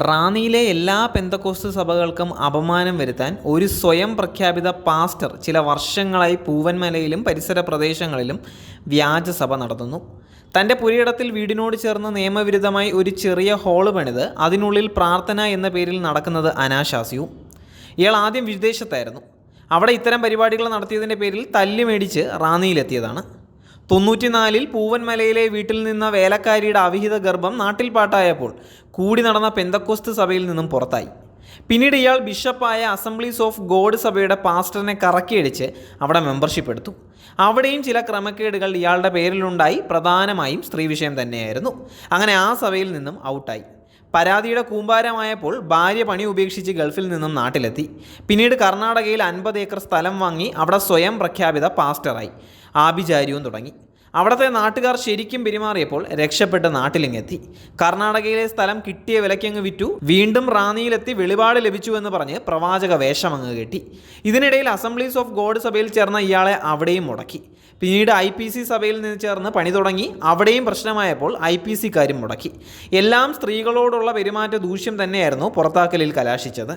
റാന്നിയിലെ എല്ലാ പെന്തക്കോസ്റ്റ് സഭകൾക്കും അപമാനം വരുത്താൻ ഒരു സ്വയം പ്രഖ്യാപിത പാസ്റ്റർ ചില വർഷങ്ങളായി പൂവൻമലയിലും പരിസര പ്രദേശങ്ങളിലും വ്യാജസഭ നടത്തുന്നു. തന്റെ പുരയിടത്തിൽ വീടിനോട് ചേർന്ന് നിയമവിരുദ്ധമായി ഒരു ചെറിയ ഹോൾ പണിത് അതിനുള്ളിൽ പ്രാർത്ഥന എന്ന പേരിൽ നടക്കുന്നത് അനാശാസ്യവും. ഇയാൾ ആദ്യം വിദേശത്തായിരുന്നു. അവിടെ ഇത്തരം പരിപാടികൾ നടത്തിയതിന്റെ പേരിൽ തല്ലി മേടിച്ച് റാന്നിയിലെത്തിയതാണ്. തൊണ്ണൂറ്റിനാലിൽ പൂവൻമലയിലെ വീട്ടിൽ നിന്ന വേലക്കാരിയുടെ അവിഹിത ഗർഭം നാട്ടിൽ പാട്ടായപ്പോൾ കൂടി നടന്ന പെന്തക്കോസ്ത് സഭയിൽ നിന്നും പുറത്തായി. പിന്നീട് ഇയാൾ ബിഷപ്പായ അസംബ്ലീസ് ഓഫ് ഗോഡ് സഭയുടെ പാസ്റ്ററിനെ കറക്കിയടിച്ച് അവിടെ മെമ്പർഷിപ്പ് എടുത്തു. അവിടെയും ചില ക്രമക്കേടുകൾ ഇയാളുടെ പേരിലുണ്ടായി. പ്രധാനമായും സ്ത്രീ വിഷയം തന്നെയായിരുന്നു. അങ്ങനെ ആ സഭയിൽ നിന്നും ഔട്ടായി. പരാതിയുടെ കൂമ്പാരമായപ്പോൾ ഭാര്യ പണി ഉപേക്ഷിച്ച് ഗൾഫിൽ നിന്നും നാട്ടിലെത്തി. പിന്നീട് കർണാടകയിൽ അൻപത് ഏക്കർ സ്ഥലം വാങ്ങി അവിടെ സ്വയം പ്രഖ്യാപിത പാസ്റ്ററായി. ആഭിചാര്യവും തുടങ്ങി. അവിടുത്തെ നാട്ടുകാർ ശരിക്കും പെരുമാറിയപ്പോൾ രക്ഷപ്പെട്ട് നാട്ടിലിങ്ങെത്തി. കർണാടകയിലെ സ്ഥലം കിട്ടിയ വിലയ്ക്കങ്ങ് വിറ്റു. വീണ്ടും റാന്നിയിലെത്തി വെളിപാട് ലഭിച്ചു എന്ന് പറഞ്ഞ് പ്രവാചക വേഷമങ്ങ് കെട്ടി. ഇതിനിടയിൽ അസംബ്ലീസ് ഓഫ് ഗോഡ് സഭയിൽ ചേർന്ന ഇയാളെ അവിടെയും മുടക്കി. പിന്നീട് ഐ പി സി സഭയിൽ നിന്ന് ചേർന്ന് പണി തുടങ്ങി. അവിടെയും പ്രശ്നമായപ്പോൾ ഐ പി സി കാര്യം മുടക്കി. എല്ലാം സ്ത്രീകളോടുള്ള പെരുമാറ്റ ദൂഷ്യം തന്നെയായിരുന്നു പുറത്താക്കലിൽ കലാശിച്ചത്.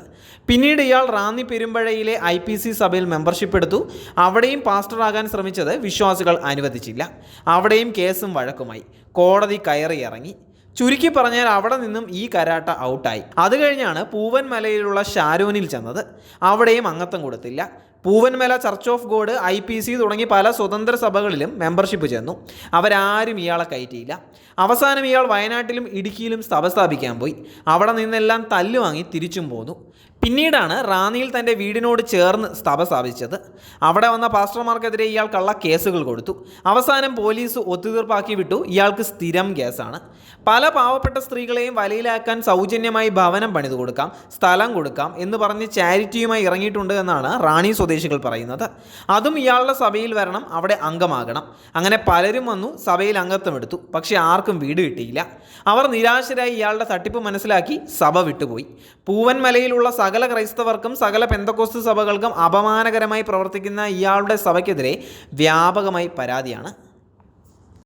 പിന്നീട് ഇയാൾ റാന്നി പെരുമ്പഴയിലെ ഐ പി സി സഭയിൽ മെമ്പർഷിപ്പ് എടുത്തു. അവിടെയും പാസ്റ്ററാകാൻ ശ്രമിച്ചത് വിശ്വാസികൾ അനുവദിച്ചില്ല. അവിടെയും കേസും വഴക്കുമായി. കോടതി കയറി ഇറങ്ങി. ചുരുക്കി പറഞ്ഞാൽ അവിടെ നിന്നും ഈ കരാട്ട ഔട്ടായി. അത് കഴിഞ്ഞാണ് പൂവൻ മലയിലുള്ള ഷാരോനിൽ ചെന്നത്. അവിടെയും അംഗത്വം കൊടുത്തില്ല. Poovanmala church of God I P C തുടങ്ങി പല സ്വതന്ത്ര സഭകളിലും മെമ്പർഷിപ്പ് ചെന്നു. അവരാരും ഇയാളെ കയറ്റിയില്ല. അവസാനം ഇയാൾ വയനാട്ടിലും ഇടുക്കിയിലും സഭ സ്ഥാപിക്കാൻ പോയി. അവിടെ നിന്നെല്ലാം തല്ലുവാങ്ങി തിരിച്ചും പോന്നു. പിന്നീടാണ് റാന്നിയിൽ തന്റെ വീടിനോട് ചേർന്ന് സഭ സ്ഥാപിച്ചത്. അവിടെ വന്ന പാസ്റ്റർമാർക്കെതിരെ ഇയാൾ കേസുകൾ കൊടുത്തു. അവസാനം പോലീസ് ഒത്തുതീർപ്പാക്കി വിട്ടു. ഇയാൾക്ക് സ്ഥിരം കേസാണ്. പല പാവപ്പെട്ട സ്ത്രീകളെയും വലയിലാക്കാൻ സൗജന്യമായി ഭവനം പണിതു കൊടുക്കാം സ്ഥലം കൊടുക്കാം എന്ന് പറഞ്ഞ് ചാരിറ്റിയുമായി ഇറങ്ങിയിട്ടുണ്ട് എന്നാണ് റാണി സ്വദേശികൾ പറയുന്നത്. അതും ഇയാളുടെ സഭയിൽ വരണം അവിടെ അംഗമാകണം. അങ്ങനെ പലരും വന്നു സഭയിൽ അംഗത്വമെടുത്തു പക്ഷേ ആർക്കും വീട് കിട്ടിയില്ല. അവർ നിരാശരായി ഇയാളുടെ തട്ടിപ്പ് മനസ്സിലാക്കി സഭ വിട്ടുപോയി. പൂവൻമലയിലുള്ള സകല ക്രൈസ്തവർക്കും സകല പെന്തക്കോസ്തു സഭകൾക്കും അപമാനകരമായി പ്രവർത്തിക്കുന്ന ഇയാളുടെ സഭയ്ക്കെതിരെ വ്യാപകമായി പരാതിയാണ്